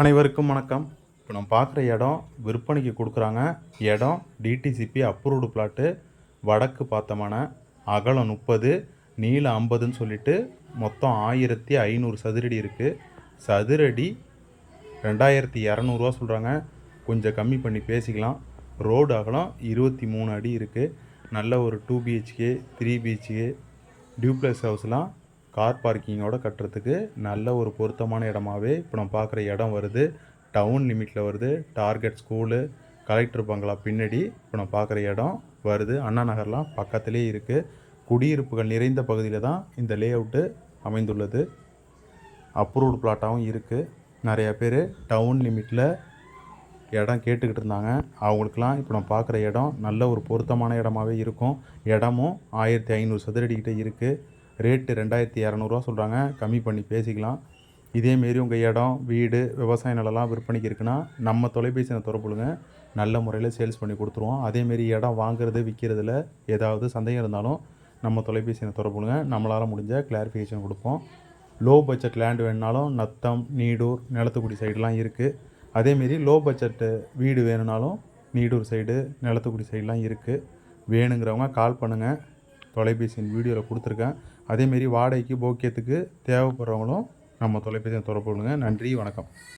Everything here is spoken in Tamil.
அனைவருக்கும் வணக்கம். இப்போ நம்ம பார்க்குற இடம் விற்பனைக்கு கொடுக்குறாங்க. இடம் டிடிசிபி அப்ரூவ்டு பிளாட்டு வடக்கு பார்த்தமான அகலம் முப்பது நீளம் ஐம்பதுன்னு சொல்லிட்டு மொத்தம் ஆயிரத்தி ஐநூறு சதுரடி இருக்குது சதுரடி ரெண்டாயிரத்தி இரநூறுவா சொல்கிறாங்க கொஞ்சம் கம்மி பண்ணி பேசிக்கலாம். ரோடு அகலம் இருபத்தி மூணு அடி இருக்குது நல்ல ஒரு two BHK three BHK duplex ஹவுஸ்லாம் car பார்க்கிங்கோட கட்டுறதுக்கு நல்ல ஒரு பொருத்தமான இடமாவே இப்போ நம்ம பார்க்குற இடம் வருது. டவுன் லிமிட்டில் வருது. டார்கெட் ஸ்கூலு கலெக்டர் பங்களா பின்னாடி இப்போ நம்ம பார்க்குற இடம் வருது. அண்ணா நகர்லாம் பக்கத்துலேயே இருக்குது குடியிருப்புகள் நிறைந்த பகுதியில் தான் இந்த லே அவுட்டு அமைந்துள்ளது. அப்ரூவ்டு பிளாட்டாகவும் இருக்குது நிறைய பேர் டவுன் லிமிட்டில் இடம் கேட்டுக்கிட்டு இருந்தாங்க. அவங்களுக்கெல்லாம் இப்போ நம்ம பார்க்குற இடம் நல்ல ஒரு பொருத்தமான இடமாவே இருக்கும். இடமும் ஆயிரத்தி ஐநூறு சதுரடிக்கிட்ட இருக்குது ரேட்டு ரெண்டாயிரத்தி இரநூறுவா சொல்கிறாங்க கம்மி பண்ணி பேசிக்கலாம். இதேமாரி உங்கள் இடம் வீடு விவசாய நிலம்லாம் விற்பனைக்கு இருக்குன்னா நம்ம தொலைபேசியை தொடர்புலுங்க நல்ல முறையில் சேல்ஸ் பண்ணி கொடுத்துருவோம். அதேமாரி இடம் வாங்குறது விற்கிறதுல ஏதாவது சந்தேகம் இருந்தாலும் நம்ம தொலைபேசியை தொடர்புலுங்க நம்மளால் முடிஞ்ச கிளாரிஃபிகேஷன் கொடுப்போம். லோ பட்ஜெட் லேண்ட் வேணுனாலும் நத்தம் நீடூர் நிலத்துக்குடி சைடுலாம் இருக்குது அதேமாரி லோ பட்ஜெட்டு வீடு வேணும்னாலும் நீடூர் சைடு நிலத்துக்குடி சைடுலாம் இருக்குது வேணுங்கிறவங்க கால் பண்ணுங்கள் தொலைபேசியின் வீடியோவில் கொடுத்துருக்கேன். அதேமாரி வாடகைக்கு போக்கியத்துக்கு தேவைப்படுறவங்களும் நம்ம தொலைபேசியை தொடர்பு கொள்ளுங்கள் நன்றி வணக்கம்.